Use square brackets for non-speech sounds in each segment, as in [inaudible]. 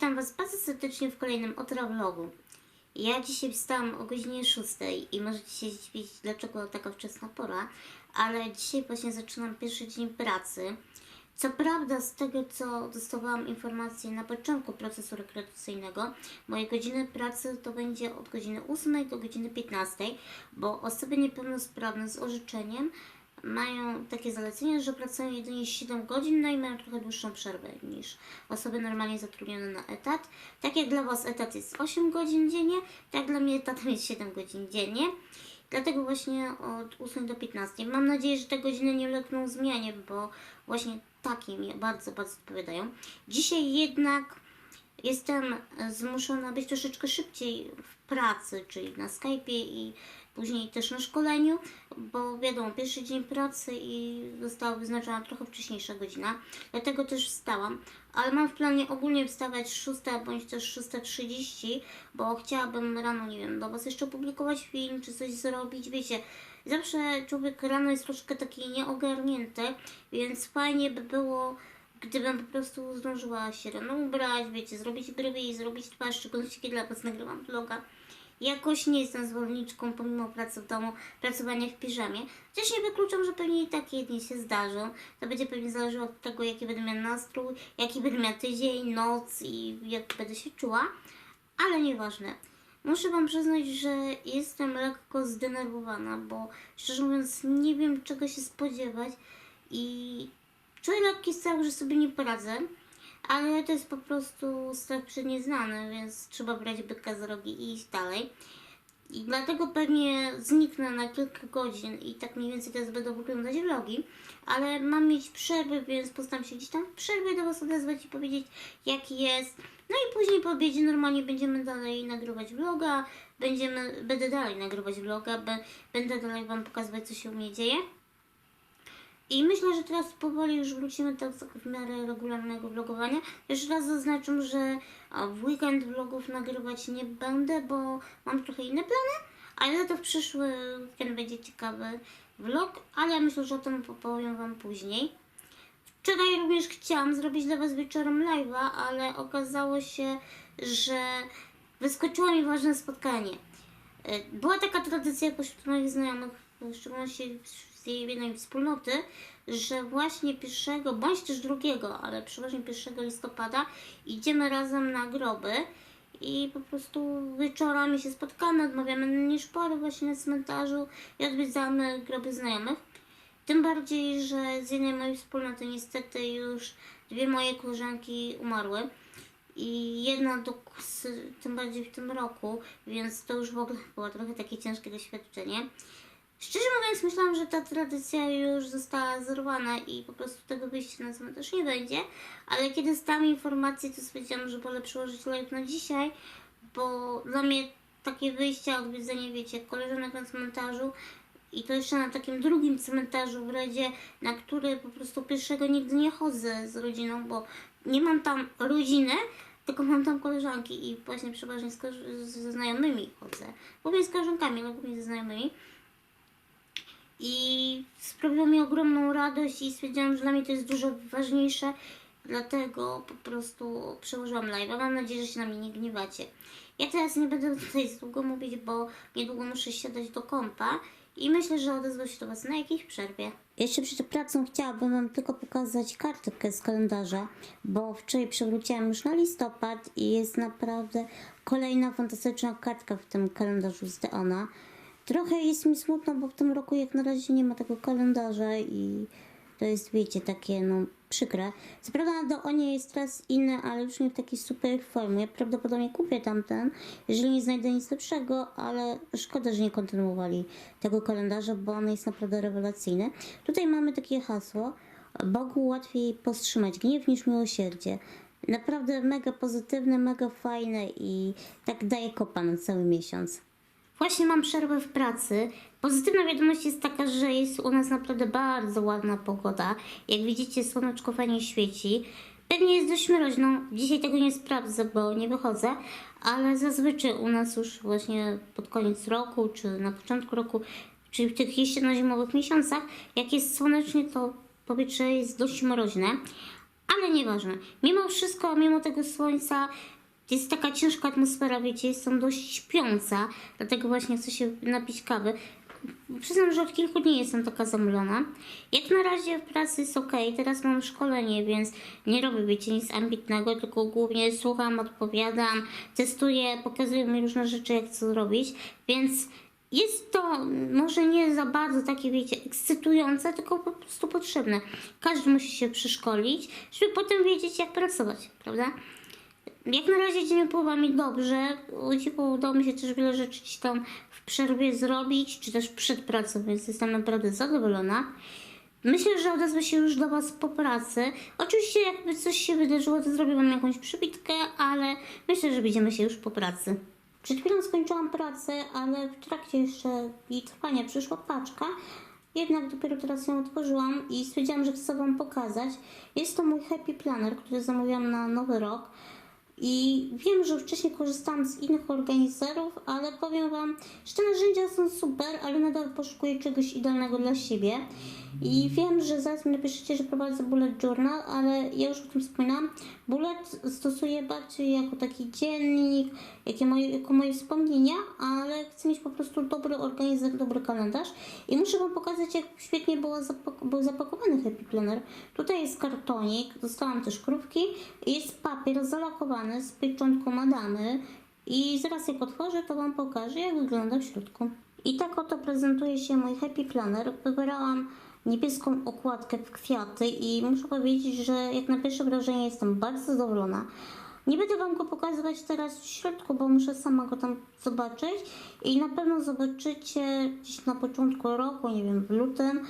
witam Was bardzo serdecznie w kolejnym Otra vlogu. Ja dzisiaj wstałam o godzinie 6 i możecie się zdziwić, dlaczego taka wczesna pora, ale dzisiaj właśnie zaczynam pierwszy dzień pracy. Co prawda, z tego co dostawałam informacje na początku procesu rekrutacyjnego, moje godziny pracy to będzie od godziny 8 do godziny 15, bo osoby niepełnosprawne z orzeczeniem mają takie zalecenie, że pracują jedynie 7 godzin, no i mają trochę dłuższą przerwę niż osoby normalnie zatrudnione na etat. Tak jak dla Was etat jest 8 godzin dziennie, tak dla mnie etatem jest 7 godzin dziennie. Dlatego właśnie od 8 do 15. Mam nadzieję, że te godziny nie ulegną zmianie, bo właśnie takie mi bardzo, bardzo odpowiadają. Dzisiaj jednak jestem zmuszona być troszeczkę szybciej w pracy, czyli na Skype'ie i później też na szkoleniu, bo wiadomo, pierwszy dzień pracy i została wyznaczona trochę wcześniejsza godzina, dlatego też wstałam, ale mam w planie ogólnie wstawać 6 bądź też 6.30, bo chciałabym rano, nie wiem, do Was jeszcze opublikować film, czy coś zrobić, wiecie, zawsze człowiek rano jest troszkę taki nieogarnięty, więc fajnie by było gdybym po prostu zdążyła się rano ubrać, wiecie, zrobić brwi i zrobić twarz, w szczególności kiedy dla Was nagrywam vloga. Jakoś nie jestem zwolenniczką, pomimo pracy w domu, pracowania w piżamie. Chociaż nie wykluczam, że pewnie i takie dni się zdarzą. To będzie pewnie zależało od tego, jaki będę miała nastrój, jaki będę miała tydzień, noc i jak będę się czuła. Ale nieważne. Muszę Wam przyznać, że jestem lekko zdenerwowana, bo szczerze mówiąc nie wiem czego się spodziewać i czuję lekki strach, że sobie nie poradzę. Ale to jest po prostu strach przed nieznanym, więc trzeba brać byka z rogi i iść dalej. I dlatego pewnie zniknę na kilka godzin i tak mniej więcej teraz będą wyglądać vlogi, ale mam mieć przerwy, więc postaram się gdzieś tam w przerwie do Was odezwać i powiedzieć jaki jest. No i później po obiedzie normalnie będziemy dalej nagrywać vloga, będziemy, będę dalej nagrywać vloga, będę dalej Wam pokazywać co się u mnie dzieje. I myślę, że teraz powoli już wrócimy tak w miarę regularnego vlogowania. Jeszcze raz zaznaczam, że a, w weekend vlogów nagrywać nie będę, bo mam trochę inne plany, ale to w przyszły weekend będzie ciekawy vlog, ale ja myślę, że o tym powiem Wam później. Wczoraj również chciałam zrobić dla Was wieczorem live'a, ale okazało się, że wyskoczyło mi ważne spotkanie. E, Była taka tradycja pośród moich znajomych, w szczególności jednej wspólnoty, że właśnie 1 bądź też 2, ale przeważnie 1 listopada idziemy razem na groby i po prostu wieczorami się spotkamy, odmawiamy niż pory właśnie na cmentarzu i odwiedzamy groby znajomych. Tym bardziej, że z jednej mojej wspólnoty niestety już dwie moje koleżanki umarły. I jedna do, tym bardziej w tym roku, więc to już w ogóle było trochę takie ciężkie doświadczenie. Szczerze mówiąc, myślałam, że ta tradycja już została zerwana i po prostu tego wyjścia na cmentarz nie będzie, ale kiedy dostałam informację, to stwierdziłam, że wolę przełożyć live na dzisiaj, bo dla mnie takie wyjścia, odwiedzenie, wiecie, koleżanek na cmentarzu i to jeszcze na takim drugim cmentarzu w Redzie, na który po prostu pierwszego nigdy nie chodzę z rodziną, bo nie mam tam rodziny, tylko mam tam koleżanki i właśnie przeważnie ze znajomymi chodzę. Głównie z koleżankami, ale głównie ze znajomymi. I sprawiło mi ogromną radość i stwierdziłam, że dla mnie to jest dużo ważniejsze, dlatego po prostu przełożyłam live. Mam nadzieję, że się na mnie nie gniewacie. Ja teraz nie będę tutaj długo mówić, bo niedługo muszę siadać do kompa i myślę, że odezwę się do Was na jakiejś przerwie. Jeszcze przed pracą chciałabym Wam tylko pokazać kartkę z kalendarza, bo wczoraj przewróciłam już na listopad i jest naprawdę kolejna fantastyczna kartka w tym kalendarzu z Deona. Trochę jest mi smutno, bo w tym roku jak na razie nie ma tego kalendarza i to jest, wiecie, takie no przykre. Co prawda na Deonie jest teraz inny, ale już nie w takiej super formie. Prawdopodobnie kupię tamten, jeżeli nie znajdę nic lepszego, ale szkoda, że nie kontynuowali tego kalendarza, bo on jest naprawdę rewelacyjny. Tutaj mamy takie hasło. Bogu łatwiej powstrzymać gniew niż miłosierdzie. Naprawdę mega pozytywne, mega fajne i tak daje kopa na cały miesiąc. Właśnie mam przerwę w pracy. Pozytywna wiadomość jest taka, że jest u nas naprawdę bardzo ładna pogoda. Jak widzicie, słoneczko fajnie świeci. Pewnie jest dość mroźno. Dzisiaj tego nie sprawdzę, bo nie wychodzę, ale zazwyczaj u nas już właśnie pod koniec roku, czy na początku roku, czyli w tych jesienno-zimowych miesiącach, jak jest słonecznie, to powietrze jest dość mroźne. Ale nieważne. Mimo wszystko, mimo tego słońca, jest taka ciężka atmosfera, wiecie, jestem dość śpiąca, dlatego właśnie chcę się napić kawy. Przyznam, że od kilku dni jestem taka zamulona. Jak na razie w pracy jest ok, teraz mam szkolenie, więc nie robię, wiecie, nic ambitnego, tylko głównie słucham, odpowiadam, testuję, pokazuję mi różne rzeczy, jak co zrobić, więc jest to może nie za bardzo takie, wiecie, ekscytujące, tylko po prostu potrzebne. Każdy musi się przeszkolić, żeby potem wiedzieć, jak pracować, prawda? Jak na razie dzień upływa mi dobrze. O dziwo udało mi się też wiele rzeczy tam w przerwie zrobić, czy też przed pracą, więc jestem naprawdę zadowolona. Myślę, że odezwę się już do Was po pracy. Oczywiście, jakby coś się wydarzyło, to zrobię Wam jakąś przybitkę, ale myślę, że widzimy się już po pracy. Przed chwilą skończyłam pracę, ale w trakcie jeszcze jej trwania przyszła paczka. Jednak dopiero teraz ją otworzyłam i stwierdziłam, że chcę Wam pokazać. Jest to mój Happy Planner, który zamówiłam na nowy rok. I wiem, że wcześniej korzystałam z innych organizerów, ale powiem Wam, że te narzędzia są super, ale nadal poszukuję czegoś idealnego dla siebie. I wiem, że zaraz mi napiszecie, że prowadzę Bullet Journal, ale ja już o tym wspominałam. Bullet stosuję bardziej jako taki dziennik, jakie moje, jako moje wspomnienia, ale chcę mieć po prostu dobry organizer, dobry kalendarz. I muszę Wam pokazać, jak świetnie było zapak- był zapakowany Happy Planner. Tutaj jest kartonik, dostałam też krówki, jest papier zalakowany z pieczątką Madamy. I zaraz jak otworzę, to Wam pokażę, jak wygląda w środku. I tak oto prezentuje się mój Happy Planner. Wybierałam niebieską okładkę w kwiaty i muszę powiedzieć, że jak na pierwsze wrażenie jestem bardzo zadowolona. Nie będę Wam go pokazywać teraz w środku, bo muszę sama go tam zobaczyć i na pewno zobaczycie gdzieś na początku roku, nie wiem, w lutym,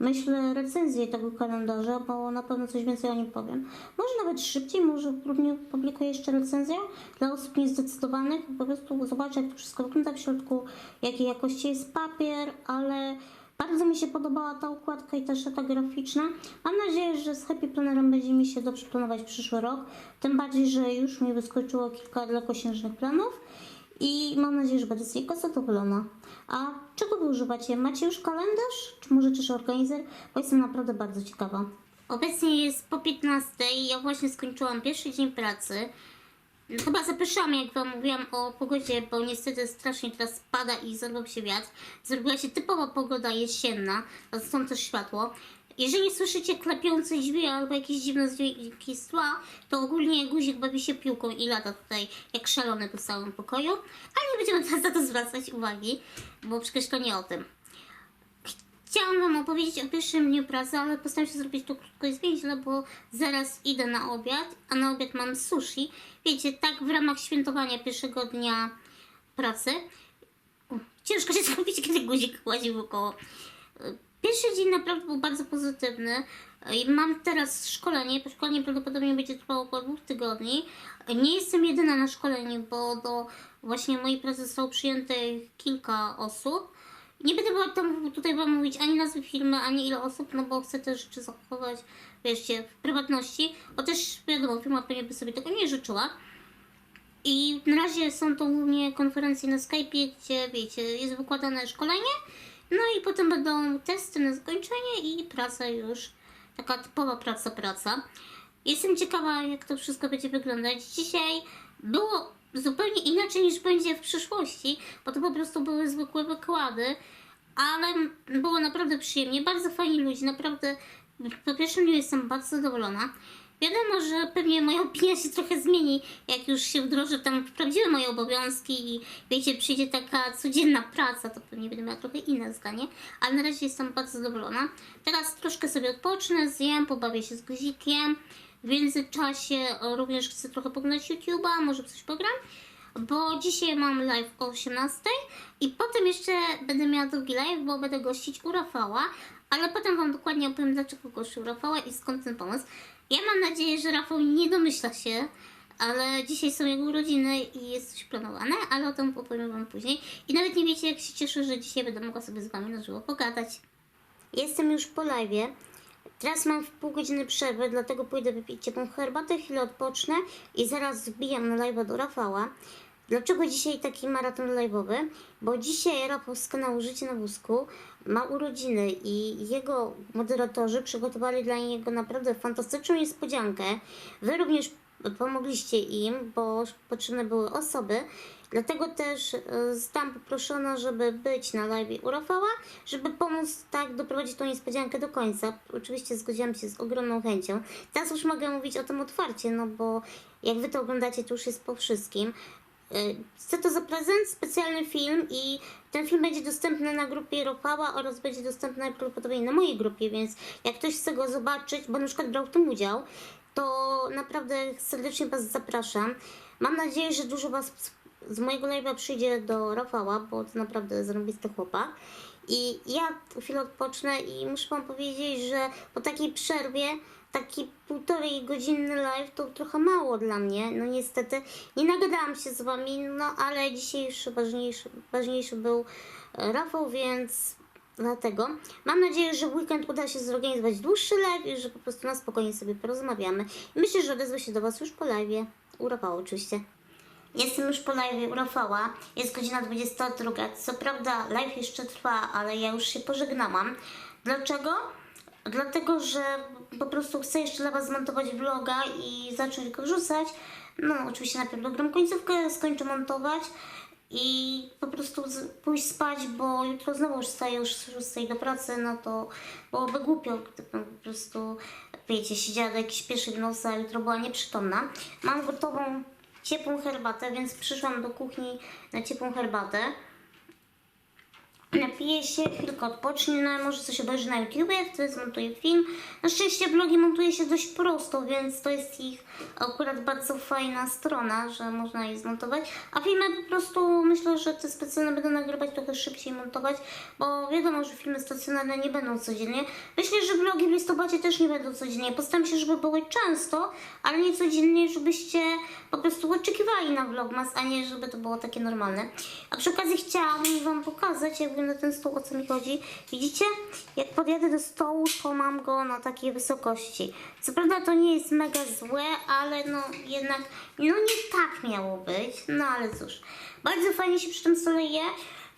myślę, recenzję tego kalendarza, bo na pewno coś więcej o nim powiem. Może nawet szybciej, może w grudniu publikuję jeszcze recenzję dla osób niezdecydowanych. Po prostu zobaczę, jak to wszystko wygląda w środku, jakiej jakości jest papier, ale bardzo mi się podobała ta układka i ta szata graficzna. Mam nadzieję, że z Happy Plannerem będzie mi się dobrze planować przyszły rok. Tym bardziej, że już mi wyskoczyło kilka dalekosiężnych planów. I mam nadzieję, że będę z niego zadowolona. A czego wy używacie? Macie już kalendarz? Czy może też organizer? Bo jestem naprawdę bardzo ciekawa. Obecnie jest po 15. Ja właśnie skończyłam pierwszy dzień pracy. Chyba zapyszałam, jak Wam mówiłam o pogodzie, bo niestety strasznie teraz pada i zrobił się wiatr. Zrobiła się typowa pogoda jesienna, a stąd też światło. Jeżeli słyszycie klepiące drzwi albo jakieś dziwne dźwięki z to ogólnie guzik bawi się piłką i lata tutaj jak szalony po całym pokoju. Ale nie będziemy teraz na to zwracać uwagi, bo przecież to nie o tym. Chciałam Wam opowiedzieć o pierwszym dniu pracy, ale postaram się zrobić to krótko i zwięźle, bo zaraz idę na obiad, a na obiad mam sushi. Wiecie, tak w ramach świętowania pierwszego dnia pracy. Ciężko się [laughs] skupić, kiedy guzik łazi wokoło. Pierwszy dzień naprawdę był bardzo pozytywny. Mam teraz szkolenie. Szkolenie prawdopodobnie będzie trwało około dwóch tygodni. Nie jestem jedyna na szkoleniu, bo do właśnie mojej pracy zostało przyjęte kilka osób. Nie będę tam tutaj wam mówić ani nazwy firmy, ani ile osób, no bo chcę te rzeczy zachować, wiecie, w prywatności, bo też wiadomo, firma pewnie by sobie tego nie życzyła. I na razie są to głównie konferencje na Skype'ie, gdzie wiecie, jest wykładane szkolenie, no i potem będą testy na zakończenie i praca już, taka typowa praca, praca. Jestem ciekawa, jak to wszystko będzie wyglądać. Dzisiaj było zupełnie inaczej niż będzie w przyszłości, bo to po prostu były zwykłe wykłady, ale było naprawdę przyjemnie, bardzo fajni ludzie, naprawdę po pierwszym dniu jestem bardzo zadowolona. Wiadomo, że pewnie moja opinia się trochę zmieni, jak już się wdrożę tam w prawdziwe moje obowiązki i wiecie, przyjdzie taka codzienna praca, to pewnie będę miała trochę inne zdanie, ale na razie jestem bardzo zadowolona. Teraz troszkę sobie odpocznę, zjem, pobawię się z guzikiem. W międzyczasie e, również chcę trochę poglądać YouTube'a, może coś pogram, bo dzisiaj mam live o 18 i potem jeszcze będę miała drugi live, bo będę gościć u Rafała, ale potem Wam dokładnie opowiem, dlaczego gościł Rafała i skąd ten pomysł. Ja mam nadzieję, że Rafał nie domyśla się, ale dzisiaj są jego urodziny i jest coś planowane, ale o tym opowiem Wam później. I nawet nie wiecie, jak się cieszę, że dzisiaj będę mogła sobie z Wami na żywo pogadać. Jestem już po live. Teraz mam pół godziny przerwy, dlatego pójdę wypić ciepłą herbatę, chwilę odpocznę i zaraz zbijam na live do Rafała. Dlaczego dzisiaj taki maraton live'owy? Bo dzisiaj Rafał z kanału Życie na Wózku ma urodziny i jego moderatorzy przygotowali dla niego naprawdę fantastyczną niespodziankę. Wy również pomogliście im, bo potrzebne były osoby. Dlatego też e, zostałam poproszona, żeby być na live u Rafała, żeby pomóc tak doprowadzić tą niespodziankę do końca. Oczywiście zgodziłam się z ogromną chęcią. Teraz już mogę mówić o tym otwarcie, no bo jak wy to oglądacie, to już jest po wszystkim. Y, Co to za prezent? Specjalny film i ten film będzie dostępny na grupie Rafała oraz będzie dostępny najprawdopodobniej na mojej grupie, więc jak ktoś chce go zobaczyć, bo na przykład brał w tym udział, to naprawdę serdecznie Was zapraszam. Mam nadzieję, że dużo Was z- mojego live'a przyjdzie do Rafała, bo to naprawdę zarąbisty chłopak. I ja chwilę odpocznę i muszę Wam powiedzieć, że po takiej przerwie taki półtorej godzinny live to trochę mało dla mnie. No niestety nie nagadałam się z Wami, no ale dzisiejszy ważniejszy, ważniejszy był e, Rafał, więc dlatego mam nadzieję, że w weekend uda się zorganizować dłuższy live i że po prostu na spokojnie sobie porozmawiamy. Myślę, że odezwę się do Was już po live. U Rafała oczywiście. Jestem już po live u Rafała. Jest godzina 22. Co prawda live jeszcze trwa, ale ja już się pożegnałam. Dlaczego? Dlatego, że po prostu chcę jeszcze dla Was zmontować vloga i zacząć go wrzucać. No, oczywiście najpierw dogram końcówkę, skończę montować i po prostu pójść spać, bo jutro znowu wstaję już z 6 do pracy, no to byłoby głupio, gdybym po prostu, wiecie, siedziała do jakiejś pierwszej nocy, a jutro była nieprzytomna. Mam gotową ciepłą herbatę, więc przyszłam do kuchni na ciepłą herbatę. Napiję się, chwilkę odpocznę, może coś obejrzę na YouTubie, wtedy zmontuję film. Na szczęście vlogi montuje się dość prosto, więc to jest ich akurat bardzo fajna strona, że można je zmontować. A filmy po prostu myślę, że te specjalne będę nagrywać trochę szybciej montować, bo wiadomo, że filmy stacjonarne nie będą codziennie. Myślę, że vlogi w listopadzie też nie będą codziennie. Postaram się, żeby były często, ale nie codziennie, żebyście po prostu oczekiwali na vlogmas, a nie żeby to było takie normalne. A przy okazji chciałam Wam pokazać, jak wygląda ten stół, o co mi chodzi. Widzicie? Jak podjadę do stołu, to mam go na takiej wysokości. Co prawda to nie jest mega złe, ale no jednak, no nie tak miało być. No ale cóż, bardzo fajnie się przy tym stole je.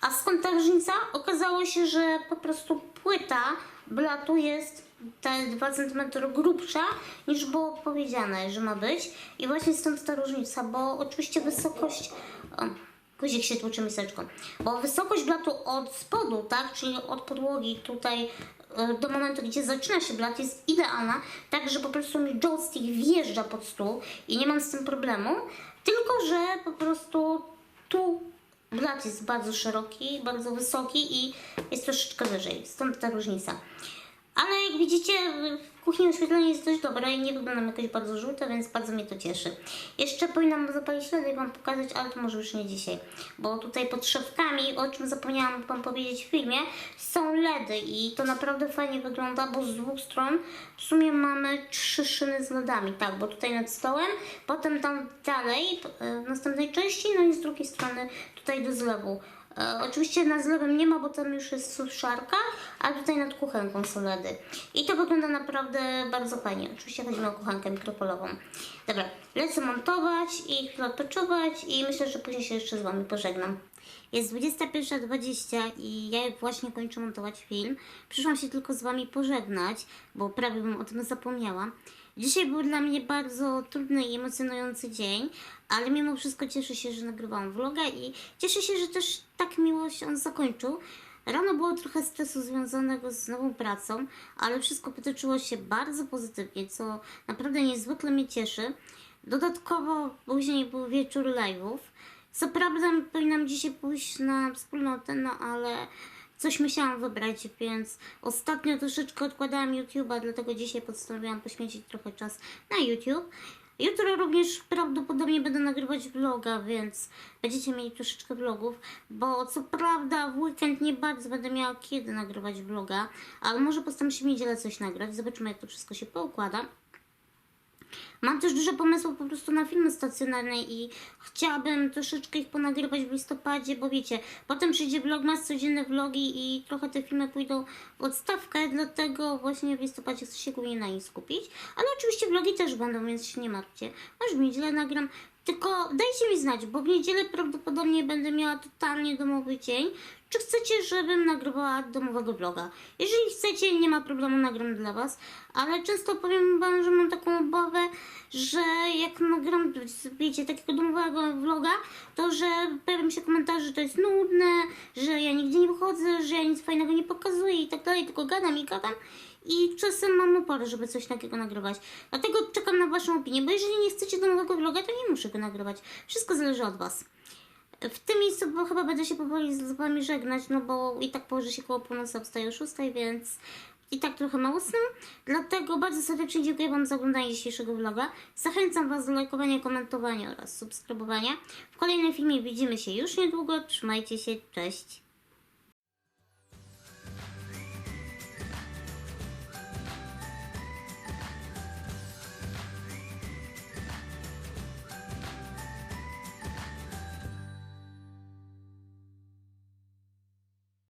A skąd ta różnica? Okazało się, że po prostu płyta blatu jest te 2 cm grubsza niż było powiedziane, że ma być. I właśnie stąd ta różnica, bo oczywiście wysokość. O, guzik się tłucze miseczką. Bo wysokość blatu od spodu, tak, czyli od podłogi tutaj e, do momentu, gdzie zaczyna się blat, jest idealna, tak, że po prostu mi joystick wjeżdża pod stół i nie mam z tym problemu. Tylko, że po prostu tu blat jest bardzo szeroki, bardzo wysoki i jest troszeczkę wyżej. Stąd ta różnica. Ale jak widzicie, w kuchni oświetlenie jest dość dobre i nie wyglądam jakoś bardzo żółte, więc bardzo mnie to cieszy. Jeszcze powinnam zapalić LEDy i Wam pokazać, ale to może już nie dzisiaj. Bo tutaj pod szafkami, o czym zapomniałam Wam powiedzieć w filmie, są LEDy i to naprawdę fajnie wygląda, bo z dwóch stron w sumie mamy trzy szyny z LEDami. Tak, bo tutaj nad stołem, potem tam dalej, w następnej części, no i z drugiej strony tutaj do zlewu. E, oczywiście na zlewem nie ma, bo tam już jest suszarka, a tutaj nad kuchenką są. I to wygląda naprawdę bardzo fajnie. Oczywiście chodzi o kuchenkę mikropolową. Dobra, lecę montować i chwilę odpoczywać i myślę, że później się jeszcze z Wami pożegnam. Jest 21.20 i ja właśnie kończę montować film. Przyszłam się tylko z Wami pożegnać, bo prawie bym o tym zapomniała. Dzisiaj był dla mnie bardzo trudny i emocjonujący dzień, ale mimo wszystko cieszę się, że nagrywałam vloga i cieszę się, że też tak miło się on zakończył. Rano było trochę stresu związanego z nową pracą, ale wszystko potoczyło się bardzo pozytywnie, co naprawdę niezwykle mnie cieszy. Dodatkowo później był wieczór live'ów. Co prawda powinnam dzisiaj pójść na wspólnotę, no ale coś musiałam wybrać, więc ostatnio troszeczkę odkładałam YouTube'a, dlatego dzisiaj postanowiłam poświęcić trochę czas na YouTube. Jutro również prawdopodobnie będę nagrywać vloga, więc będziecie mieli troszeczkę vlogów, bo co prawda w weekend nie bardzo będę miała kiedy nagrywać vloga, ale może postaram się w niedzielę coś nagrać, zobaczymy jak to wszystko się poukłada. Mam też dużo pomysłów po prostu na filmy stacjonarne i chciałabym troszeczkę ich ponagrywać w listopadzie, bo wiecie, potem przyjdzie vlogmas, codzienne vlogi i trochę te filmy pójdą w odstawkę, dlatego właśnie w listopadzie chcę się głównie na nich skupić. Ale oczywiście vlogi też będą, więc się nie martwcie. Może w niedzielę nagram. Tylko dajcie mi znać, bo w niedzielę prawdopodobnie będę miała totalnie domowy dzień. Czy chcecie, żebym nagrywała domowego vloga? Jeżeli chcecie, nie ma problemu, nagram dla Was, ale często powiem Wam, że mam taką obawę, że jak nagram, wiecie, takiego domowego vloga, to że pojawią się komentarze, że to jest nudne, że ja nigdzie nie wychodzę, że ja nic fajnego nie pokazuję i tak dalej, tylko gadam i gadam. I czasem mam oporę, żeby coś takiego nagrywać. Dlatego czekam na Waszą opinię, bo jeżeli nie chcecie domowego vloga, to nie muszę go nagrywać. Wszystko zależy od Was. W tym miejscu bo chyba będę się powoli z Wami żegnać, no bo i tak położę się koło północy, a wstaję o 6, więc i tak trochę mało snu. Dlatego bardzo serdecznie dziękuję Wam za oglądanie dzisiejszego vloga. Zachęcam Was do lajkowania, komentowania oraz subskrybowania. W kolejnym filmie widzimy się już niedługo. Trzymajcie się, cześć!